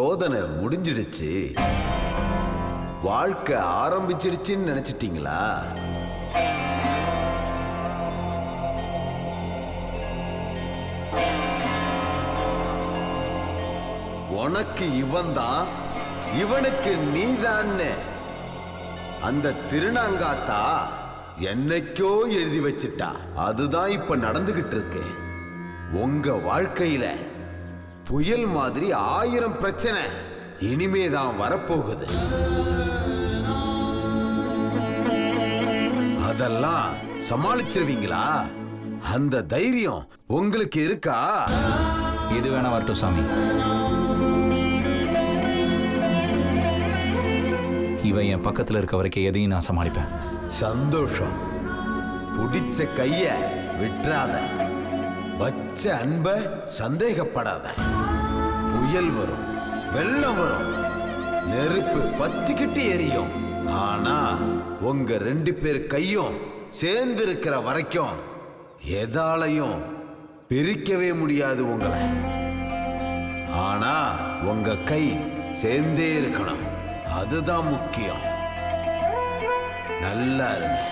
சோதனை முடிஞ்சிடுச்சு. வாழ்க்கை ஆரம்பிச்சிடுச்சுன்னு நினைச்சிட்டீங்களா? உனக்கு இவன் தான் இவனுக்கு நீதான்னு. அந்த திருநாங்காத்தா என்னைக்கோ எழுதி வச்சிட்டா. அதுதான் இப்ப நடந்துகிட்டு இருக்கு. உங்க வாழ்க்கையில புயல் மாதிரி ஆயிரம் பிரச்சனை. இனிமேதான் வரப்போகுது. அதெல்லாம் சமாளிச்சிருவீங்களா? அந்த தைரியம் உங்களுக்கு இருக்கா? எது வேணா வரட்டும் சாமி. இவன் என் பக்கத்துல இருக்க வரைக்கும் எதையும் நான் சமாளிப்பேன். சந்தோஷம். பிடிச்ச கைய விட்டுறாத. வச்ச அன்ப சந்தேகப்படாத. புயல் வரும் வெள்ளம் வரும். நெருப்பு பத்திக்கிட்டு எரியும். ஆனா உங்க ரெண்டு பேர் கையும் சேர்ந்து இருக்கிற வரைக்கும் எதாலையும் பிரிக்கவே முடியாது உங்களை. ஆனா உங்க கை சேர்ந்தே இருக்கணும். அதுதான் முக்கியம். நல்லா இருங்க.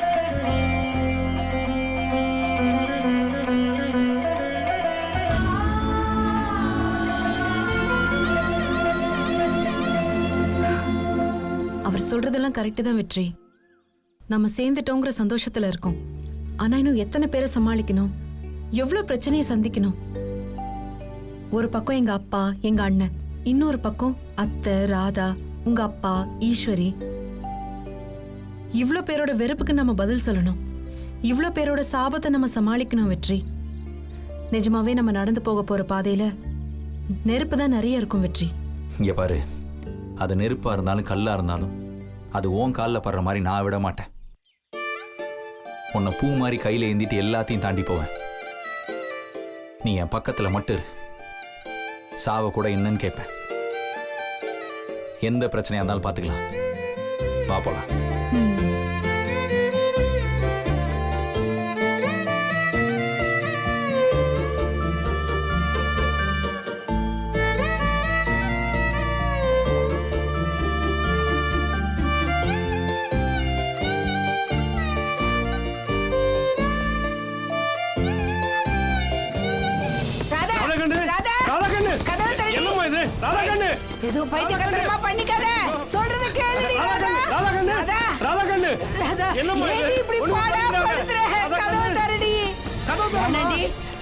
சொல்றதெல்லாம் கரெக்டு தான் வெற்றி. நம்ம சேர்ந்துட்டோங்கிற சந்தோஷத்துல இருக்கோம். ஆனா இன்னும் எத்தனை பேரை சமாளிக்கணும்? எவ்வளவு பிரச்சனையை சந்திக்கணும்? ஒரு பக்கம் எங்க அப்பா எங்க அண்ணன் இன்னொரு பக்கம் அத்தை ராதா உங்க அப்பா ஈஸ்வரி. இவ்வளோ பேரோட வெறுப்புக்கு நம்ம பதில் சொல்லணும். இவ்வளோ பேரோட சாபத்தை நம்ம சமாளிக்கணும் வெற்றி. நிஜமாவே நம்ம நடந்து போக போற பாதையில நெருப்பு தான் நிறைய இருக்கும் வெற்றி. இங்க பாரு. அது நெருப்பா இருந்தாலும் கல்லா இருந்தாலும் அது ஓன் காலில் படுற மாதிரி நான் விட மாட்டேன். உன்னை பூ மாதிரி கையில ஏந்திட்டு எல்லாத்தையும் தாண்டி போவேன். நீ என் பக்கத்துல மட்டும் சாவை கூட என்னன்னு கேட்பேன். எந்த பிரச்சனையா இருந்தாலும் பார்த்துக்கலாம். பார்ப்போலாம்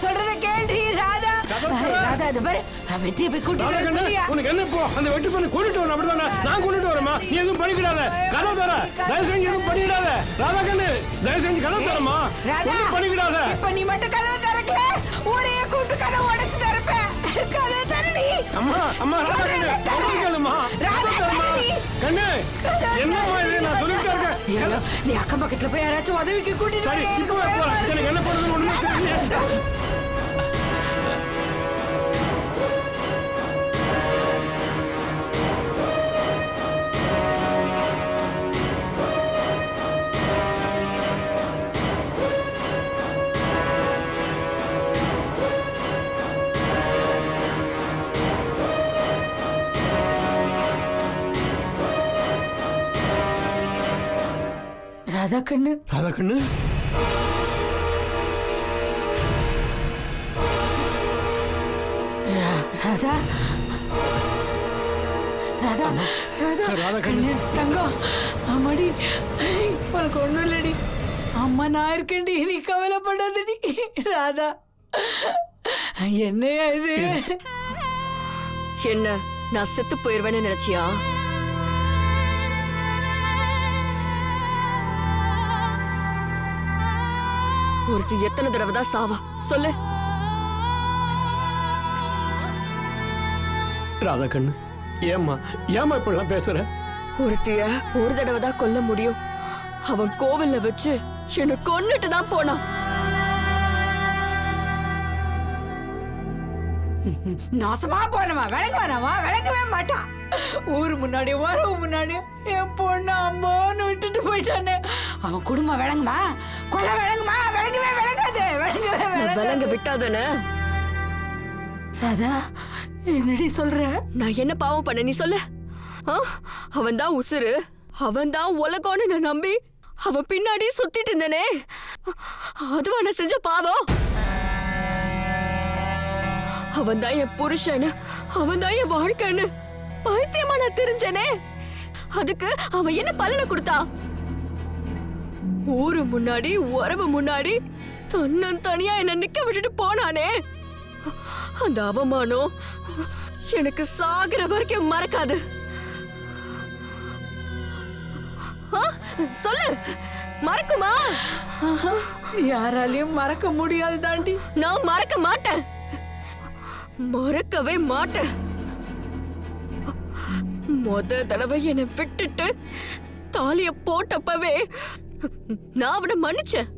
சொல்றத கேளுடி ராதா. ராதா இது பாரு. வெற்றியை போய் கூட்டிட்டு உனக்கு என்ன இப்போ அந்த வெட்டி பண்ணி வரணும் அப்படிதானே? நான் கொண்டுட்டு வரேம்மா. நீ எதுவும் பண்ணிக்கிடாத. கதவை தர. தயவு செஞ்சு எதுவும் பண்ணிக்கிடாத ராதாகண்ணு தயவு செஞ்சு கதவை தரமா ராதா ஒன்றும் பண்ணிக்கிடாத. இப்ப நீ மட்டும் கதவை திறக்கல. ஊரையே கூப்பிட்டு கதவை உடைச்சு திறப்பேன் தரடி அம்மா அம்மா ராதாகண்ணு சொல்றத தர. சொல்றது கேளும்மா. ராதா, கதவை தரமா தரடி. கண்ணு. என்னம்மா இது? நான் சொல்லிட்டு இருக்கேன். ஐயோ, கதவை- நீ அக்கம் பக்கத்துல போய் யாராச்சும் உதவிக்கு கூட்டிட்டு. எனக்கு என்ன பண்ணுறது ஒண்ணுமே தெரியல ராதா கண்ணு ராதாகண்ணு? ரா- ராதா? ராதா ராதா ராதா கண்ணு தங்கம். அம்மாடி. உனக்கு ஒண்ணும் இல்லடி. அம்மா நான் இருக்கேன்டி. நீ கவலைப்படாதடி. ராதா. என்னையா இது? என்ன? நான் செத்து போயிருவேன்னு நினைச்சியா? ஒருத்தி எத்தனை தடவை தான் சாவா? சொல்லு. ராதாகண்ணு ஏம்மா ஏம்மா இப்படிலாம் பேசுற? ஒருத்திய ஒரு தடவை தான் கொல்ல முடியும். அவன் கோவில்ல வச்சு என்ன கொன்னுட்டு தான் போனான். நாசமா போனவன் விளங்குவானவா விளங்கவே மாட்டான். ஊரு முன்னாடி வரவு முன்னாடி என் பொண்ணு அம்போன்னு விட்டுட்டு போயிட்டானே. அவன் குடும்பம் விளங்குமா? கொலை விளங்குமா? விளங்கவே விளங்காது விளங்கவே விலங்க விட்டாதானே? ராதா என்னடி சொல்ற? நான் என்ன பாவம் பண்ண நீ சொல்லு. அவன் தான் உசுரு அவன் தான் உலகம்னு நான் நம்பி அவன் பின்னாடி சுத்திட்டு இருந்தனே. அதுவா நான் செஞ்ச பாவம்? அவன் தான் என் புருஷன். அவன் தான் என் வாழ்க்கைன்னு பைத்தியமா நான் தெரிஞ்சனே. அதுக்கு அவன் என்ன பலனை கொடுத்தான் ஊரு முன்னாடி உறவு முன்னாடி தன்னன் தனியா என்ன நிக்க விட்டுட்டு போனானே. அந்த அவமானம் எனக்கு சாகுற வரைக்கும் மறக்காது. சொல்லு மறக்குமா? யாராலையும் மறக்க முடியாது தாண்டி. நான் மறக்க மாட்டேன். மறக்கவே மாட்டேன். முத தடவை என்னை விட்டுட்டு தாலிய போட்டப்பவே நான் அவனை மன்னிச்சேன்.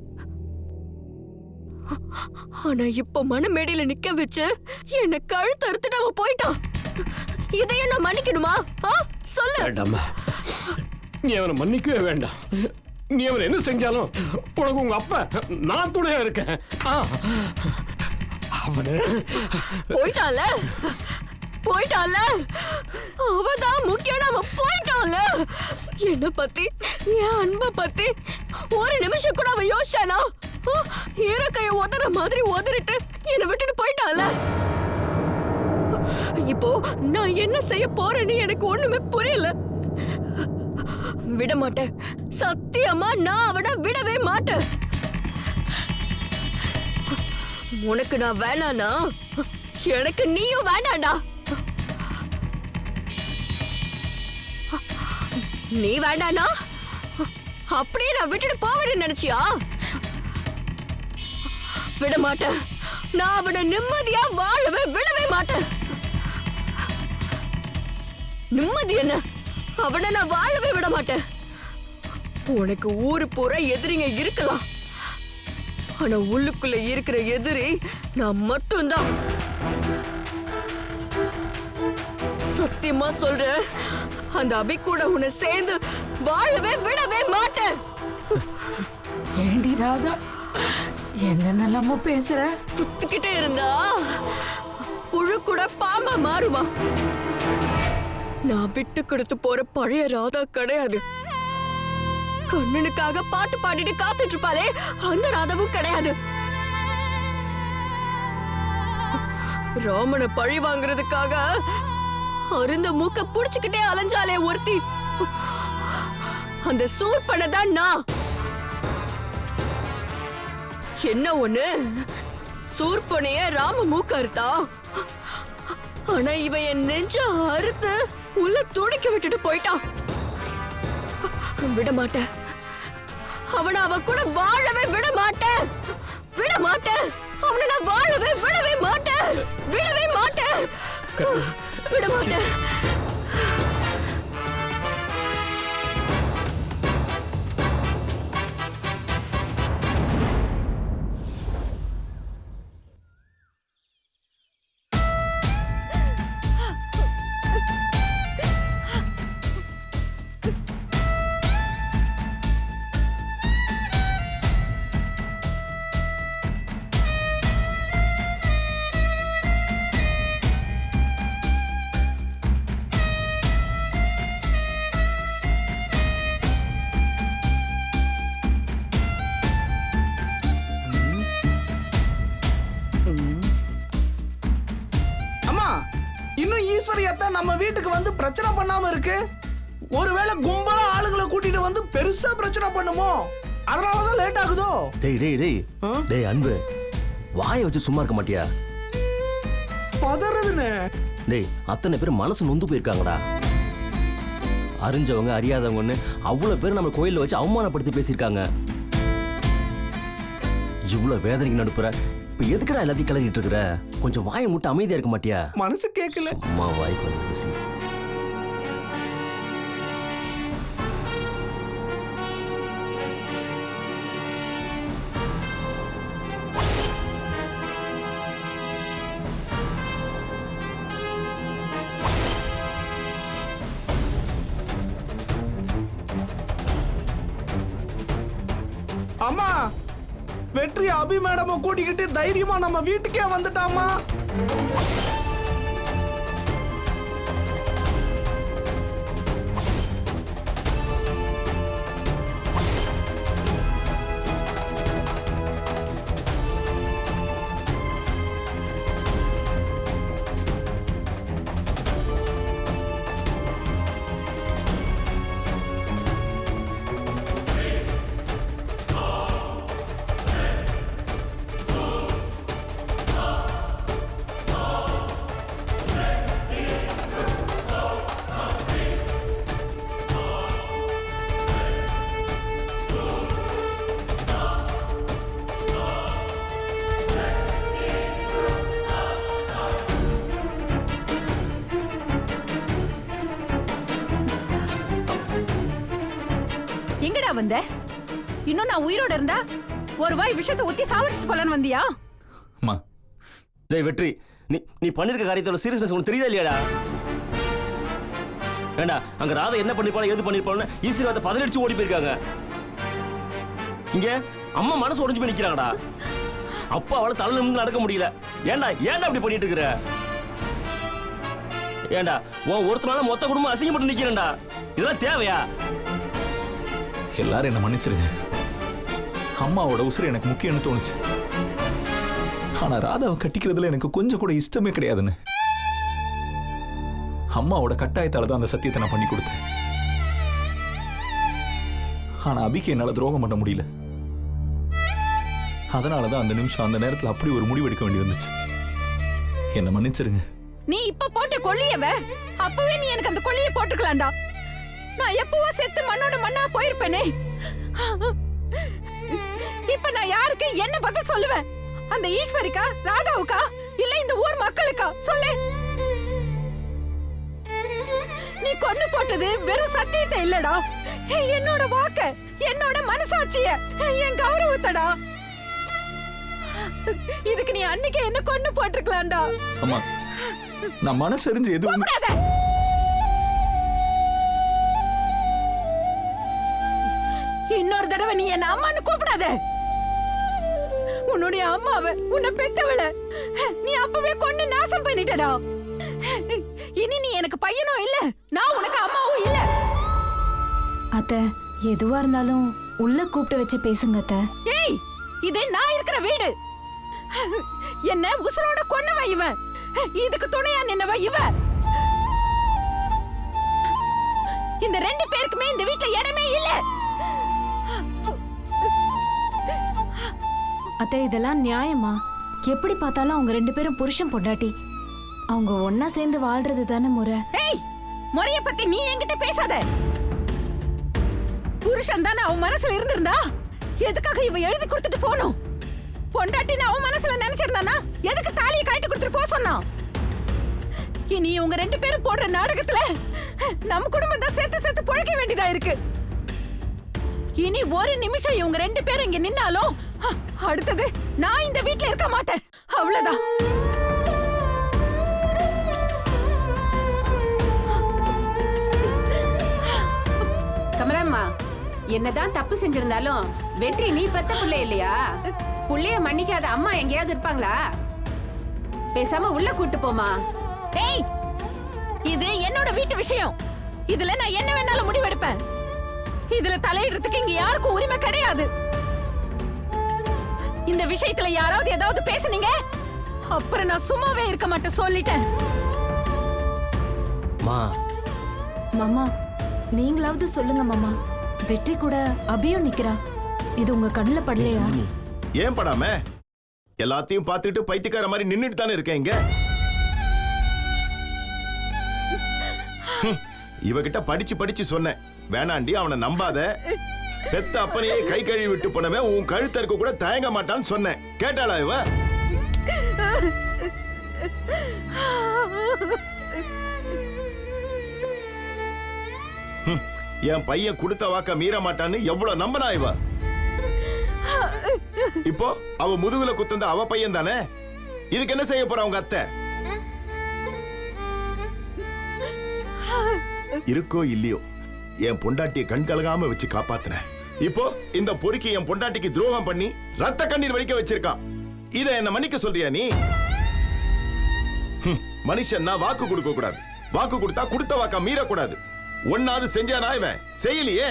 ஆனா இப்ப மனமேடையில நிக்க வச்சு என்ன கழுத்து அறுத்துட்டு அவன் போயிட்டான். இதையும் நான் மன்னிக்கணுமா? சொல்லு. வேண்டாம்மா நீ அவனை மன்னிக்கவே வேண்டாம். நீ அவன் என்ன செஞ்சாலும் உனக்கு உங்க அப்பா நான் துணையா இருக்கேன். அவனு போயிட்டான்ல? போயிட்டான்ல அவதான் முக்கியம் அவன் போயிட்டான்ல என்ன பத்தி என் அன்பை பத்தி ஒரு நிமிஷம் கூட அவன் யோசிச்சானா? ஈரக்கைய உதற மாதிரி உதறிட்டு என்னை விட்டுட்டு போயிட்டான்ல இப்போ நான் என்ன செய்ய போறேன்னு எனக்கு ஒண்ணுமே புரியல. விட மாட்டேன். சத்தியமா நான் அவனை விடவே மாட்டேன். உனக்கு நான் வேணானா எனக்கு நீயும் வேண்டாண்டா நீ வேண்டானா அப்படியே நான் விட்டுட்டு போவேன்னு நினைச்சியா? விட மாட்டேன் நான் அவனை நிம்மதியா வாழவே விடவே மாட்டேன். நிம்மதி என்ன? அவனை நான் வாழவே விட மாட்டேன். உனக்கு ஊரு பூரா எதிரிங்க இருக்கலாம். ஆனா உள்ளுக்குள்ள இருக்கிற எதிரி நான் மட்டும்தான். சத்தியமா சொல்றேன். அந்த அபி கூட உன்னை சேர்ந்து வாழவே விடவே மாட்டேன். ஏண்டி ராதா என்னென்னலாமோ பேசுற? குத்துக்கிட்டே இருந்தா புழு கூட பாம்பா மாறுமா? நான் விட்டு கொடுத்து போற பழைய ராதா கிடையாது. கண்ணனுக்காக பாட்டு பாடிட்டு காத்துட்டு இருப்பாளே அந்த ராதாவும் கிடையாது. ராமனை பழி வாங்குறதுக்காக அருந்த மூக்க புடிச்சுக்கிட்டே அலைஞ்சாலே ஒருத்தி. அந்த சூர் தான் நான் என்ன ஒண்ணு? சூர்பனைய ராம மூக்க அறுத்தா? ஆனா இவன் என் நெஞ்ச அறுத்து உள்ள துடிக்க விட்டுட்டு போயிட்டான் விட மாட்டேன் அவனை அவ கூட வாழவே விட மாட்டேன் விட மாட்டேன் அவனை நான் வாழவே விடவே மாட்டேன் விடவே மாட்டேன் அத்தை நம்ம வீட்டுக்கு வந்து பிரச்சனை பண்ணாம இருக்கு. ஒருவேளை கும்பலா ஆளுங்களை கூட்டிட்டு வந்து பெருசா பிரச்சனை பண்ணுமோ? அதனாலதான் லேட் ஆகுதோ? டேய் டேய் டேய்? டேய் அன்பு. வாயை வச்சு சும்மா இருக்க மாட்டியா? பதறதுன்னு டேய் அத்தனை பேர் மனசு நொந்து போயிருக்காங்கடா. அறிஞ்சவங்க அறியாதவங்கன்னு அவ்வளவு பேர் நம்ம கோயில்ல வச்சு அவமானப்படுத்தி பேசியிருக்காங்க. இவ்வளவு வேதனைக்கு நடுப்புற இப்ப எதுக்குடா எல்லாத்தையும் கிளறிட்டு இருக்கிற? கொஞ்சம் வாயை முட்டு அமைதியா இருக்க மாட்டியா? மனசு கேட்கல சும்மா வாய்க்கு வந்து பேசி. கூட்டிக்கிட்டு தைரியமா நம்ம வீட்டுக்கே வந்துட்டாமா எங்கடா வந்த? இன்னும் நான் உயிரோட இருந்தா ஒரு வாய் விஷத்தை ஊத்தி சாவடிச்சிட்டு போலான்னு வந்தியா? அம்மா. டேய் வெற்றி நீ நீ பண்ணிருக்க காரியத்தோட சீரியஸ்னஸ் உனக்கு தெரியுதா இல்லையாடா? ஏண்டா அங்க ராதா என்ன பண்ணிருப்பாளோ எது பண்ணிருப்பாளோ ஈஸ்வரி பதிலடிச்சு ஓடி போயிருக்காங்க. இங்க அம்மா மனசு உடஞ்சு போய் நிக்கிறாங்கடா. அப்பா அவளை தலை நிமிந்து நடக்க முடியல. ஏண்டா ஏன்டா அப்படி பண்ணிட்டு இருக்கிற? ஏண்டா உன் ஒருத்தனால மொத்த குடும்பம் அசிங்கப்பட்டு நிக்கிறேன்டா. இதெல்லாம் தேவையா? எல்லாரும் என்ன மன்னிச்சிருங்க. அம்மாவோட உசுறு எனக்கு முக்கியம்னு தோணுச்சு. ஆனா ராதாவை கட்டிக்கிறதுல எனக்கு கொஞ்சம் கூட இஷ்டமே கிடையாதுன்னு. அம்மாவோட கட்டாயத்தால தான் அந்த சத்தியத்தை நான் பண்ணி கொடுத்தேன். ஆனா அபிக்கு என்னால துரோகம் பண்ண முடியல. அதனாலதான் அந்த நிமிஷம் அந்த நேரத்துல அப்படி ஒரு முடிவு எடுக்க வேண்டி வந்துச்சு. என்ன மன்னிச்சிருங்க. நீ இப்ப போட்ட கொள்ளியவ? அப்பவே நீ எனக்கு அந்த கொள்ளிய போட்டுக்கலாம்டா நான் எப்பவோ செத்து மண்ணோட மண்ணா போயிருப்பேனே. இப்ப நான் யாருக்கு என்ன பதில் சொல்லுவேன்? அந்த ஈஸ்வரிக்கா ராதாவுக்கா இல்ல இந்த ஊர் மக்களுக்கா? சொல்லு. நீ கொண்டு போட்டது வெறும் சத்தியத்தை இல்லடா. என்னோட வாக்க என்னோட மனசாட்சிய என் கௌரவத்தடா. இதுக்கு நீ அன்னைக்கு என்ன கொண்டு போட்டிருக்கலாம்டா. அம்மா நான் மனசறிஞ்சு எதுவும் உன்னுடைய அம்மாவ உன்னை பெத்தவள. நீ அப்பவே கொண்டு நாசம் பண்ணிட்டடா. இனி நீ எனக்கு பையனும் இல்ல. நான் உனக்கு அம்மாவும் இல்ல. அத்த எதுவா இருந்தாலும் உள்ள கூப்பிட்டு வச்சு பேசுங்க அத்த. ஏய் இது நான் இருக்கிற வீடு. என்ன உசுரோட கொன்னவ இவன் இதுக்கு துணையா நின்னவ இவ. இந்த ரெண்டு பேருக்குமே இந்த வீட்ல இடமே இல்ல. அத்தை இதெல்லாம் நியாயமா? எப்படி பார்த்தாலும் அவங்க ரெண்டு பேரும் புருஷன் பொண்டாட்டி. அவங்க ஒன்னா சேர்ந்து வாழ்றது தானே முறை. ஏய் முறைய பத்தி நீ என்கிட்ட பேசாத. புருஷன் தானே அவன் மனசுல இருந்திருந்தா? எதுக்காக இவ எழுதி கொடுத்துட்டு போனோம் பொண்டாட்டின்னு அவன் மனசுல நினைச்சிருந்தானா? எதுக்கு தாலியை கழட்டி கொடுத்துட்டு போக சொன்னான் இனி இவங்க ரெண்டு பேரும் போடுற நாடகத்துல நம்ம குடும்பம் தான் சேர்த்து சேர்த்து பொழைக்க வேண்டியதா இருக்கு. இனி ஒரு நிமிஷம் இவங்க ரெண்டு பேரும் இங்க நின்னாலும் அடுத்தது நான் இந்த வீட்ல இருக்க மாட்டேன். அவ்வளவுதான். கமலம்மா என்னதான் தப்பு செஞ்சிருந்தாலும் வெற்றி நீ பெத்த புள்ளை இல்லையா? புள்ளைய மன்னிக்காத அம்மா எங்கேயாவது இருப்பாங்களா? பேசாம உள்ள கூட்டு போமா ஏய் இது என்னோட வீட்டு விஷயம். இதுல நான் என்ன வேணாலும் முடிவெடுப்பேன். இதுல தலையிடுறதுக்கு இங்க யாருக்கும் உரிமை கிடையாது. இந்த விஷயத்துல யாராவது ஏதாவது பேசுனீங்க? அப்புறம் நான் சும்மாவே இருக்க மாட்டேன் சொல்லிட்டேன். மா. மாமா நீங்களாவது சொல்லுங்க மாமா. வெற்றி கூட அபியும் நிக்கிறா. இது உங்க கண்ணுல படலையா? ஏன் படாம? எல்லாத்தையும் பார்த்துட்டு பைத்தியக்கார மாதிரி நின்னுட்டு தானே இருக்கேன் இங்க இவகிட்ட படிச்சு படிச்சு சொன்னேன். வேணாண்டி அவனை நம்பாத. பெத்த அப்பனையே கை கழுவி விட்டு போனவன் உன் கழுத்தருக்கு கூட தயங்க மாட்டான்னு சொன்னேன். கேட்டாளா இவ? ஹம், என் பையன் கொடுத்த வாக்க மீற மாட்டான்னு எவ்வளவு நம்பனா இவ? இப்போ அவ முதுகுல குத்தந்த அவ பையன் தானே? இதுக்கு என்ன செய்ய போற உங்க அத்தை? இருக்கோ இல்லையோ? என் பொண்டாட்டியை கண் கலகாம வச்சு காப்பாத்தினேன். இப்போ இந்த பொறுக்கி என் பொண்டாட்டிக்கு துரோகம் பண்ணி ரத்த கண்ணீர் வடிக்க வச்சிருக்கான் இத என்ன மன்னிக்க சொல்றியா நீ? ஹம், மனுஷன்னா வாக்கு கொடுக்க கூடாது. வாக்கு கொடுத்தா கொடுத்த வாக்கா மீறக்கூடாது. ஒன்னாவது செஞ்சானா இவன். செய்யலையே.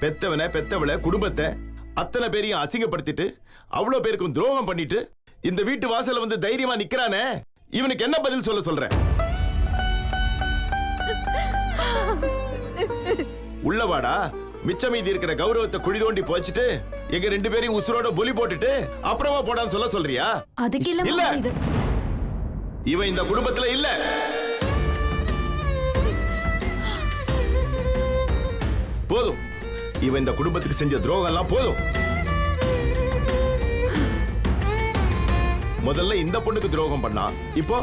பெத்தவனை பெத்தவளை குடும்பத்தை அத்தனை பேரையும் அசிங்கப்படுத்திட்டு அவ்வளவு பேருக்கும் துரோகம் பண்ணிட்டு இந்த வீட்டு வாசல்ல வந்து தைரியமா நிக்கிறானே. இவனுக்கு என்ன பதில் சொல்ல சொல்ற? உள்ள வாடா. மிச்ச மீதி இருக்கிற கௌரவத்தை குழி தோண்டி போச்சுட்டு எங்க ரெண்டு பேரையும் உசுரோட பொலி போட்டுட்டு அப்புறமா போடான்னு சொல்ல சொல்றியா? அதுக்கு இல்ல. இல்ல இவன் இந்த குடும்பத்துல இல்ல. போதும். இவன் இந்த குடும்பத்துக்கு செஞ்ச துரோகம் எல்லாம் போதும். முதல்ல இந்த பொண்ணுக்கு துரோகம் பண்ணா. இப்போ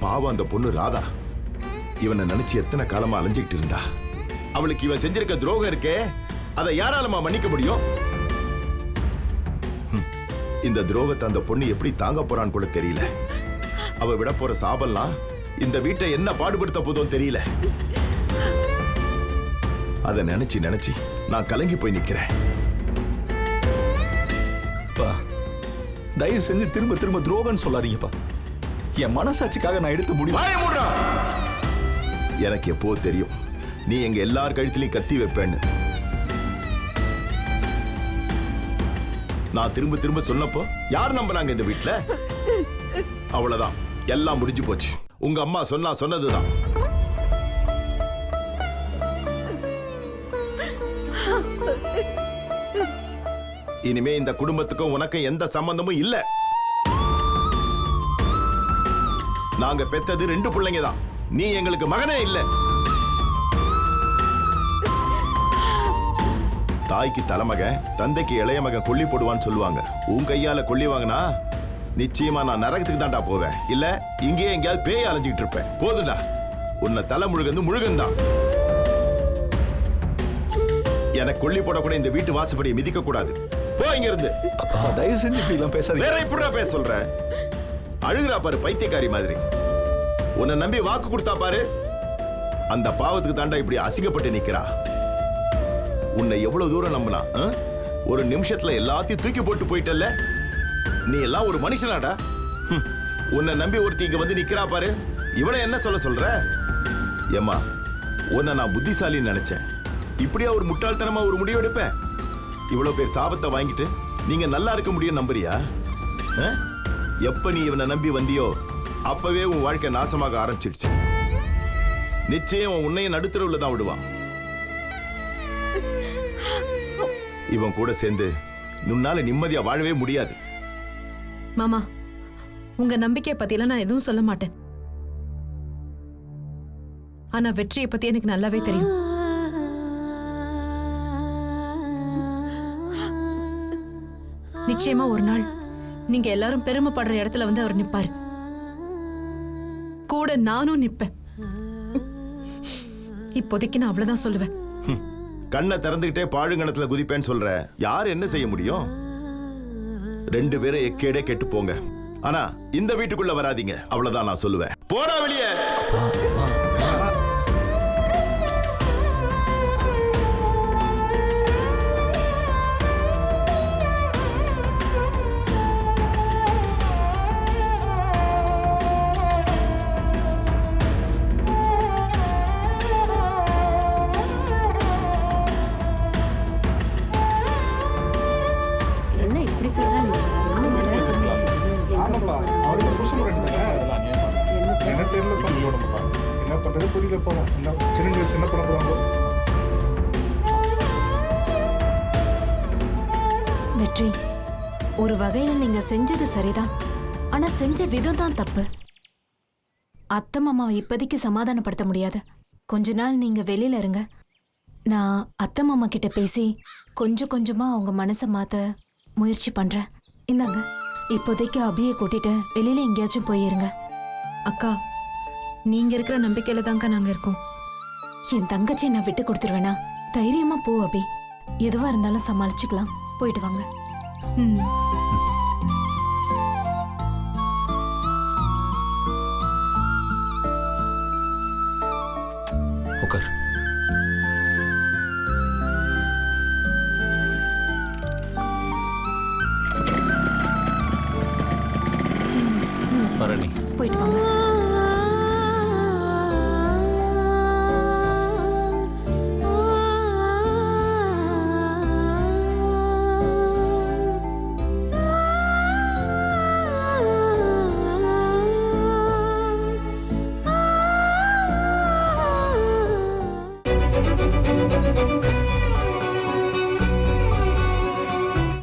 பாவம் அந்த பொண்ணு ராதா. இவனை நினைச்சு எத்தனை காலமா அலைஞ்சுக்கிட்டு இருந்தா? அவளுக்கு இவன் செஞ்சிருக்க துரோகம் இருக்கே. அதை யாராலமா மன்னிக்க முடியும்? இந்த துரோகத்தை அந்த பொண்ணு எப்படி தாங்க போறான்னு கூட தெரியல. அவ விட போற சாபம்லாம் இந்த வீட்டை என்ன பாடுபடுத்த போதும் தெரியல. அதை நினைச்சு நினைச்சு நான் கலங்கி போய் நிக்கிறேன். தயவு செஞ்சு திரும்ப திரும்ப துரோகம்னு சொல்லாதீங்கப்பா. என் மனசாட்சிக்காக நான் எடுத்த முடிவு. எனக்கு எப்போ தெரியும்? நீ எங்க எல்லார் கழுத்திலையும் கத்தி வைப்பேன்னு. நான் திரும்ப திரும்ப சொன்னப்போ யார் நம்பினாங்க இந்த வீட்டுல அவ்வளவுதான். எல்லாம் முடிஞ்சு போச்சு. உங்க அம்மா சொன்னா சொன்னதுதான். இனிமே இந்த குடும்பத்துக்கும் உனக்கும் எந்த சம்பந்தமும் இல்ல. நாங்க பெத்தது ரெண்டு பிள்ளைங்க தான் நீ எங்களுக்கு மகனே இல்லை. தாய்க்கு தலைமகன் தந்தைக்கு இளைய மகன் கொல்லி போடுவான்னு சொல்லுவாங்க. உன் கையால கொல்லி வாங்கினா நிச்சயமா நான் நரகத்துக்கு தான்டா போவேன். இல்ல இங்கேயே எங்கேயாவது பேய் அலைஞ்சிட்டு இருப்பேன். போதும்டா. உன்னை தலை முழுகந்து முழுகன் தான் எனக்கு கொல்லி போடக்கூட இந்த வீட்டு வாசப்படியை மிதிக்க கூடாது போ இங்க இருந்து அப்பா தயவு செஞ்சு இப்படி எல்லாம் பேசாதீங்க. வேற இப்படிடா பேச சொல்ற? அழுகிறா பாரு பைத்தியக்காரி மாதிரி. உன்னை நம்பி வாக்கு கொடுத்தா பாரு. அந்த பாவத்துக்கு தாண்டா இப்படி அசிங்கப்பட்டு நிக்கிறா. உன்னை எவ்வளவு தூரம் நம்பலாம் ஆ? ஒரு நிமிஷத்துல எல்லாத்தையும் தூக்கி போட்டு போயிட்டல்ல? நீ எல்லாம் ஒரு மனுஷனாடா? உன்னை நம்பி ஒருத்தி இங்க வந்து நிக்கிறா பாரு. இவளை என்ன சொல்ல சொல்ற? ஏம்மா உன்னை நான் புத்திசாலின்னு நினைச்சேன். இப்படியா ஒரு முட்டாள்தனமா ஒரு முடிவு எடுப்பேன்? இவ்வளவு பேர் சாபத்தை வாங்கிட்டு நீங்க நல்லா இருக்க முடியும் நம்புறியா? ஆ? எப்ப நீ இவனை நம்பி வந்தியோ அப்பவே உன் வாழ்க்கை நாசமாக ஆரம்பிச்சிடுச்சு. நிச்சயம் உன் நடுத்தரவுல தான் விடுவான். இவன் கூட சேர்ந்து உன்னால நிம்மதியா வாழவே முடியாது. மாமா உங்க நம்பிக்கையை பத்தியில நான் எதுவும் சொல்ல மாட்டேன். ஆனா வெற்றியை பத்தி எனக்கு நல்லாவே தெரியும். நிச்சயமா ஒரு நாள் நீங்க எல்லாரும் பெருமைப்படுற இடத்துல வந்து அவர் நிப்பாரு. கூட நானும் நிப்பேன். இப்போதைக்கு நான் அவ்வளவுதான் சொல்லுவேன். கண்ணை திறந்துகிட்டே பாழுங்கணத்துல குதிப்பேன்னு சொல்ற. யார் என்ன செய்ய முடியும்? ரெண்டு பேரும் எக்கேடே கெட்டு போங்க. ஆனா இந்த வீட்டுக்குள்ள வராதீங்க. அவ்வளவுதான் நான் சொல்லுவேன். போடா வெளியே. தெரியல என்ன பண்ணுறது புரியல போவோம். என்ன சின்ன வயசு என்ன பண்ண போகிறாங்களோ வெற்றி ஒரு வகையில நீங்க செஞ்சது சரிதான். ஆனா செஞ்ச விதம் தான் தப்பு. அத்தை மாமாவை இப்போதைக்கு சமாதானப்படுத்த முடியாது. கொஞ்ச நாள் நீங்க வெளியில இருங்க. நான் அத்தை மாமா கிட்ட பேசி கொஞ்சம் கொஞ்சமா அவங்க மனசை மாத்த முயற்சி பண்றேன். இந்தாங்க இப்போதைக்கு அபியை கூட்டிட்டு வெளியில எங்கேயாச்சும் போயிருங்க. அக்கா நீங்க இருக்கிற நம்பிக்கையில தான்க்கா நாங்க இருக்கோம். என் தங்கச்சியை நான் விட்டு கொடுத்துருவேனா? தைரியமா போ அபி. எதுவா இருந்தாலும் சமாளிச்சுக்கலாம். போயிட்டு வாங்க. ம். உட்கார்